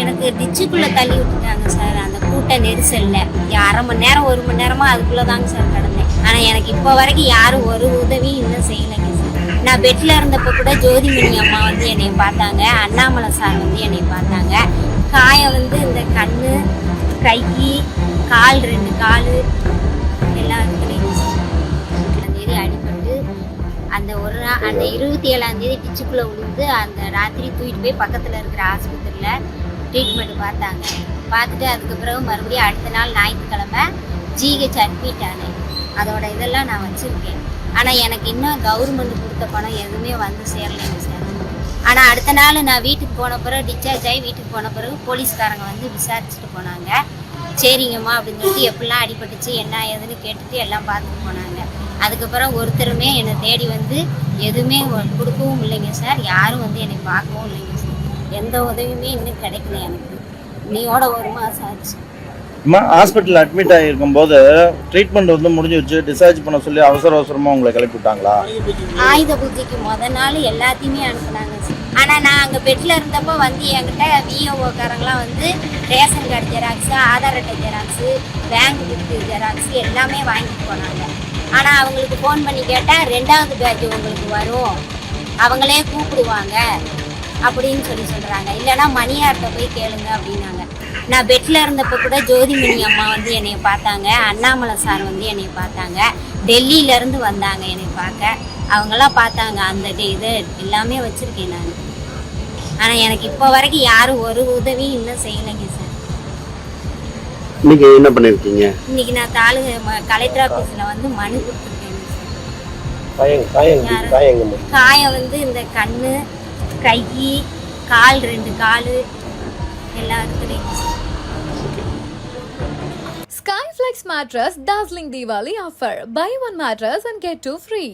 எனக்கு டிச்சுக்குள்ளே தள்ளி விட்டுட்டாங்க சார். அந்த கூட்ட நெரிசலில். அரை மணி நேரம் ஒரு மணி நேரமாக அதுக்குள்ளே தாங்க சார் கிடந்தேன். ஆனால் எனக்கு இப்போ வரைக்கும் யாரும் ஒரு உதவியும் இன்னும் செய்யலைங்க சார். நான் பெட்டில் இருந்தப்போ கூட ஜோதிமணி அம்மா வந்து என்னை பார்த்தாங்க. அண்ணாமலை சார் வந்து என்னை பார்த்தாங்க. காயம் வந்து இந்த கண் கை கால் ரெண்டு கால் எல்லாம் இடத்துலையும் அந்த அடிபட்டு அந்த ஒரு நாள் அந்த இருபத்தி ஏழாம் தேதி டிச்சுக்குள்ளே விழுந்து அந்த ராத்திரி தூக்கிட்டு போய் பக்கத்தில் இருக்கிற ஆஸ்பத்திரியில் ட்ரீட்மெண்ட் பார்த்தாங்க. பார்த்துட்டு அதுக்கு பிறகு மறுபடியும் அடுத்த நாள் ஞாயிற்றுக்கிழமை ஜிஹெச் அட்மிட் ஆனேன். அதோட இதெல்லாம் நான் வச்சுருக்கேன். ஆனால் எனக்கு இன்னும் கவர்மெண்ட் கொடுத்த பணம் எதுவுமே வந்து சேரலைங்க சார் ஆனால் அடுத்த நாள் நான் வீட்டுக்கு போன பிறகு டிஸ்சார்ஜ் ஆகி வீட்டுக்கு போன பிறகு போலீஸ்காரங்க வந்து விசாரிச்சுட்டு போனாங்க. சரிங்கம்மா அப்படின்னு சொல்லிட்டு எப்படிலாம் அடிபட்டுச்சு என்ன ஏதுன்னு கேட்டுட்டு எல்லாம் பார்த்துட்டு போனாங்க. அதுக்கப்புறம் ஒருத்தருமே என்னை தேடி வந்து எதுவுமே கொடுக்கவும் இல்லைங்க சார் யாரும் வந்து என்னை பார்க்கவும் இல்லைங்க சார் எந்த உதவியுமே இன்னும் கிடைக்கல எனக்கு. நீயோட ஒரு மாதம் ஆச்சு. அம்மா ஹாஸ்பிட்டல் அட்மிட் ஆகிருக்கும் போது ட்ரீட்மெண்ட் வந்து முடிஞ்சு வச்சு டிஸ்சார்ஜ் பண்ண சொல்லி அவசர அவசரமாக உங்களை கிளப்பி விட்டாங்களா? ஆயுத பூஜைக்கு முத நாள் எல்லாத்தையுமே அனுப்புனாங்க. ஆனால் நான் அங்கே பெட்டில் இருந்தப்போ வந்து என்கிட்ட விஓஓக்காரங்களாம் வந்து ரேஷன் கார்டு ஜெராக்ஸு ஆதார் அட்டை ஜெராக்ஸு பேங்க் புக்கு ஜெராக்ஸ் எல்லாமே வாங்கிட்டு போனாங்க. ஆனால் அவங்களுக்கு ஃபோன் பண்ணி கேட்டால் ரெண்டாவது பேட்ச் உங்களுக்கு வரும். அவங்களே கூப்பிடுவாங்க. அப்படின்னு சொல்லி சொல்கிறாங்க இல்லைன்னா மணியார்கிட்ட போய் கேளுங்க அப்படின்னாங்க. நான் பெட்டில் இருந்தப்போ கூட ஜோதிமணி அம்மா வந்து என்னை பார்த்தாங்க. அண்ணாமலை சார் வந்து என்னை பார்த்தாங்க. டெல்லியிலேருந்து வந்தாங்க என்னை பார்க்க. அவங்கெல்லாம் பார்த்தாங்க. அந்த டே- இது எல்லாமே வச்சுருக்கேன் நான். ஆனால் எனக்கு இப்போ வரைக்கும் யாரும் ஒரு உதவியும் இன்னும் செய்யலைங்க சார். இன்னைக்கு என்ன பண்ணிருக்கீங்க? இன்னைக்கு நான் தாலுகை ம- கலெக்டர் ஆஃபீஸில் வந்து மனு கொடுத்துருக்கேன் காயம் வந்து இந்த கண்ணு கை கால் ரெண்டு கால் எல்லா இடத்துலையும் Skyflex mattress dazzling Diwali offer. Buy one mattress and get two free.